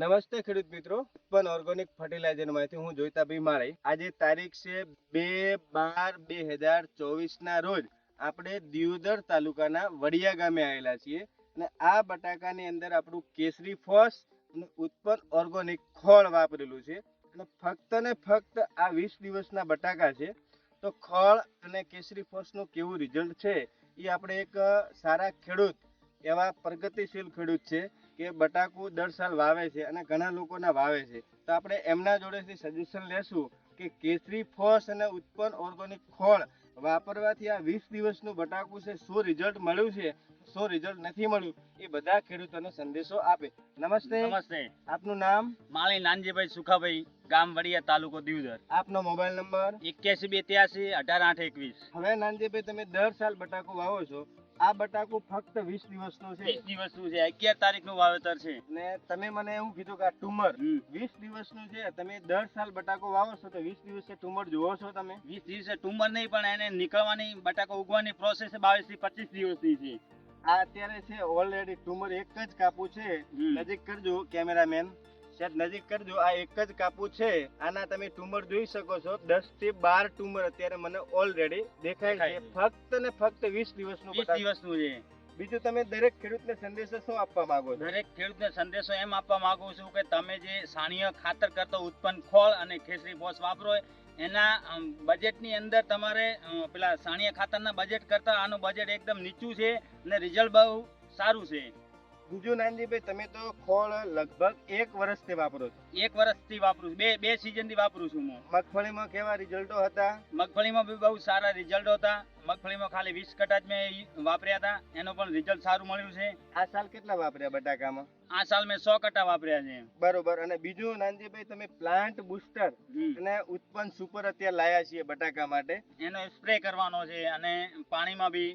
નમસ્તે ખેડૂત મિત્રો. પણ ઓર્ગેનિક ફર્ટિલાઇઝરમાંથી હું જોઈતાભાઈ મારે આજે તારીખ છે બે બાર બે હજાર ચોવીસ ના રોજ આપણે દિયોદર તાલુકાના વડિયા ગામે આવેલા છીએ અને આ બટાકાની અંદર આપણું કેસરી ફોસ અને ઉત્પન્ન ઓર્ગોનિક ખોળ વાપરેલું છે. અને ફક્ત ને ફક્ત આ વીસ દિવસના બટાકા છે. તો ખોળ અને કેસરી ફોસનું કેવું રિઝલ્ટ છે? એ આપણે એક સારા ખેડૂત એવા પ્રગતિશીલ ખેડૂત છે. કે બટાકુ દર સાલ વાવે છે અને ઘણા લોકોના વાવે છે. તો આપણે એમના જોડેથી સજેશન લેશું કે કેસરી ફોસ અને ઉત્પન્ન ઓર્ગોનિક ખોળ વાપરવાથી આ વીસ દિવસનું બટાકુ છે શું રિઝલ્ટ મળ્યું છે શું રિઝલ્ટ નથી મળ્યું એ બધા ખેડૂતોને સંદેશો આપે. નમસ્તે. નમસ્તે. આપનું નામ? માળી નાનજીભાઈ સુખાભાઈ ગામ વડિયા તાલુકો દિવદર. આપનો મોબાઈલ નંબર? એક્યાસી બે ત્યાસી અઢાર આઠ એકવીસ. હવે નાનજીભાઈ તમે દર સાલ બટાકુ વાવો છો. આ બટાકો ફક્ત વીસ દિવસનો છે. વીસ દિવસનું છે. અગિયાર તારીખનું વાવેતર છે. ને તમે મને એવું કીધું કે આ ટુમર. વીસ દિવસનું છે. તમે દર સાલ બટાકો વાવો છો તો વીસ દિવસે ટુમર જોવો છો તમે. વીસ દિવસે ટુમર નહીં પણ એને નીકળવાની બટાકો ઉગવાની પ્રોસેસ બાવીસથી પચીસ દિવસની છે. આ અત્યારે છે ઓલરેડી ટુમર એક જ કાપુ છે. નજીક કરજો કેમેરામેન સેટ નજીક કરજો આ એક જ કાપુ છે. આના તમે ટુમર જોઈ શકો છો. દસથી બાર ટુમર અત્યારે મને ઓલરેડી દેખાય છે. ફક્ત ને ફક્ત વીસ દિવસનું વીસ. દિવસનું છે. બીજું તમે દરેક ખેડૂતને સંદેશો શું આપવા માંગો છો? દરેક ખેડૂતને સંદેશો એમ આપવા માંગુ છું કે તમે જે સાણીય ખાતર કરતો ઉત્પન્ન ખોળ અને ખેસરી બોસ વાપરો એના બજેટની અંદર તમારે પેલા સાણીય ખાતરના બજેટ કરતા આનું બજેટ એકદમ નીચું છે અને રિઝલ્ટ બહુ સારું છે. બીજું નાનજીભાઈ તમે તો ખોળ લગભગ એક વર્ષથી વાપરો છો. એક વર્ષથી વાપરું છું. બે બે સિઝનથી વાપરું છું હું. મગફળીમાં કેવા રિઝલ્ટો હતા? મગફળીમાં બી બહુ સારા રિઝલ્ટો હતા. મગફળીમાં ખાલી વીસ કટા જ મેં વાપર્યા હતા. એનો પણ રિઝલ્ટ સારું મળ્યું છે. આ સાલ કેટલા વાપર્યા બટાકામાં? આ સાલ મેં સો કટા વાપર્યા છે. બરોબર. અને બીજું નાનજીભાઈ તમે પ્લાન્ટ બુસ્ટર અને ઉત્પન્ન સુપર અત્યારે લાયા છીએ બટાકા માટે. એનો સ્પ્રે કરવાનો છે અને પાણીમાં બી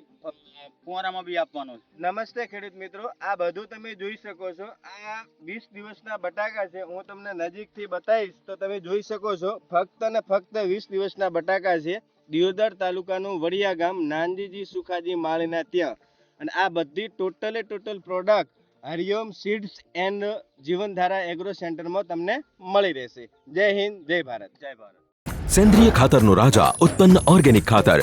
ફુવારામાં બી આપવાનો છે. નમસ્તે ખેડૂત મિત્રો. આ બધું તમે જોઈ શકો છો. આ વીસ દિવસના બટાકા છે. હું તમને નજીકથી બતાવીશ તો તમે જોઈ શકો છો. ફક્ત ને ફક્ત વીસ દિવસના બટાકા છે. દિયોદર તાલુકાનું વડિયા ગામ નાંદીજી સુખાજી માળીના ત્યાં. અને આ બધી ટોટલે total product Hariom seeds and Jivandhara agro સેન્ટરમાં તમને મળી રહેશે. જય હિન્દ જય ભારત જય ભારત. સેન્દ્રિય ખાતરનો રાજા, ઉત્પન્ન ઓર્ગેનિક ખાતર.